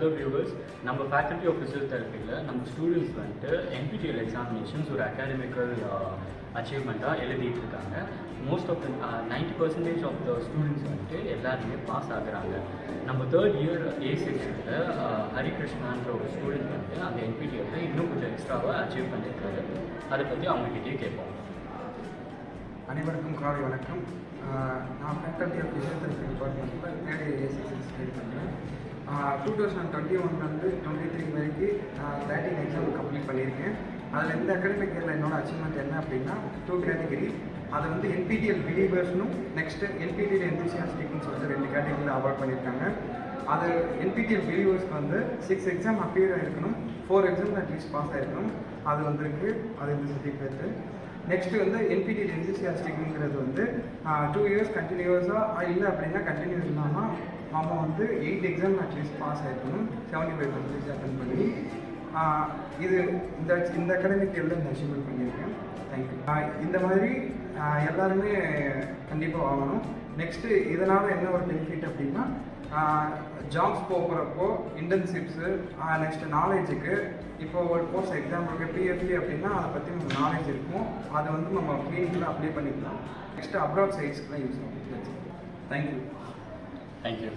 நம்ம faculty of ஃபிசியோதெரப்பியில் நம்ம ஸ்டூடெண்ட்ஸ் வந்துட்டு எம்பிடிஎல் எக்ஸாமினேஷன்ஸ் ஒரு அகாடமிக்கல் அச்சீவ்மெண்ட்டாக எழுதிட்டு இருக்காங்க most of the ninety percentage of the students வந்துட்டு எல்லாருமே பாஸ் ஆகுறாங்க. நம்ம தேர்ட் இயர் ஏ செக்ஷனில் ஹரிகிருஷ்ணான்ற ஒரு ஸ்டூடெண்ட் வந்து அந்த என்பிடிஎல்ல இன்னும் கொஞ்சம் எக்ஸ்ட்ராவாக அச்சீவ் பண்ணியிருக்காரு அதை பற்றி அவங்ககிட்டயே கேட்போம். அனைவருக்கும் காலை வணக்கம். நான் ஃபேக்கல்ட்டி ஆஃப் ஃபிசியோதெரப்பி டிபார்ட்மெண்ட்டில் தேர்ட் இயர் ஏசிசி ஸ்டடி பண்ணுறேன் டூ தௌசண்ட் டுவெண்ட்டி ஒன்லேருந்து டுவெண்ட்டி த்ரீ வரைக்கும் நான் தேர்ட்டின் எக்ஸாம் கம்ப்ளீட் பண்ணியிருக்கேன். அதில் இந்த அகாடமிக் இயரில் என்னோட அச்சீவ்மெண்ட் என்ன அப்படின்னா டூ கேட்டகரி அது வந்து என்பிடிஎல் பிலீவர்ஸ்னும் நெக்ஸ்ட்டு என்பிடிஎல் என்திசியாஸ்டிக்னு சொல்லிட்டு ரெண்டு கேட்டகரியில் அவார்ட் பண்ணியிருக்காங்க. அது என்பிடிஎல் பிலீவர்ஸ்க்கு வந்து six exam appear ஆகிருக்கணும் four exam at least pass ஆகிருக்கணும் அது வந்திருக்கு. அது இந்த சர்டிஃபிகேட்டு நெக்ஸ்ட் வந்து என்பிடி என்சிசியாஸ்டிக்ங்கிறது வந்து டூ இயர்ஸ் கண்டினியூஸாக இல்லை அப்படின்னா கண்டினியூஸ் இல்லாமல் நம்ம வந்து eight exam at least pass ஆகிருக்கணும் seventy five percentage attend பண்ணி இது இந்த இந்த அகாடமிக் இயரில் இந்த அச்சீவ்மெண்ட் பண்ணியிருக்கேன். தேங்க்யூ இந்த மாதிரி எல்லாருமே கண்டிப்பாக வாங்கணும். நெக்ஸ்ட்டு இதனால் என்ன ஒரு பெனிஃபிட் அப்படின்னா ஜாப்ஸ் போகிறப்போ இன்டர்ன்ஷிப்ஸு நெக்ஸ்ட் நாலேஜுக்கு இப்போ ஒரு கோர்ஸ் எக்ஸாம்பிளுக்கு பிஎஃப்டி அப்படின்னா அதை பற்றி நம்ம நாலேஜ் இருக்கும். அதை வந்து நம்ம கிளினிக்கில் அப்ளை பண்ணிக்கலாம். நெக்ஸ்ட் அப்ராட் சைட்ஸ்க்குலாம் யூஸ் ஆகும். Thank you thank you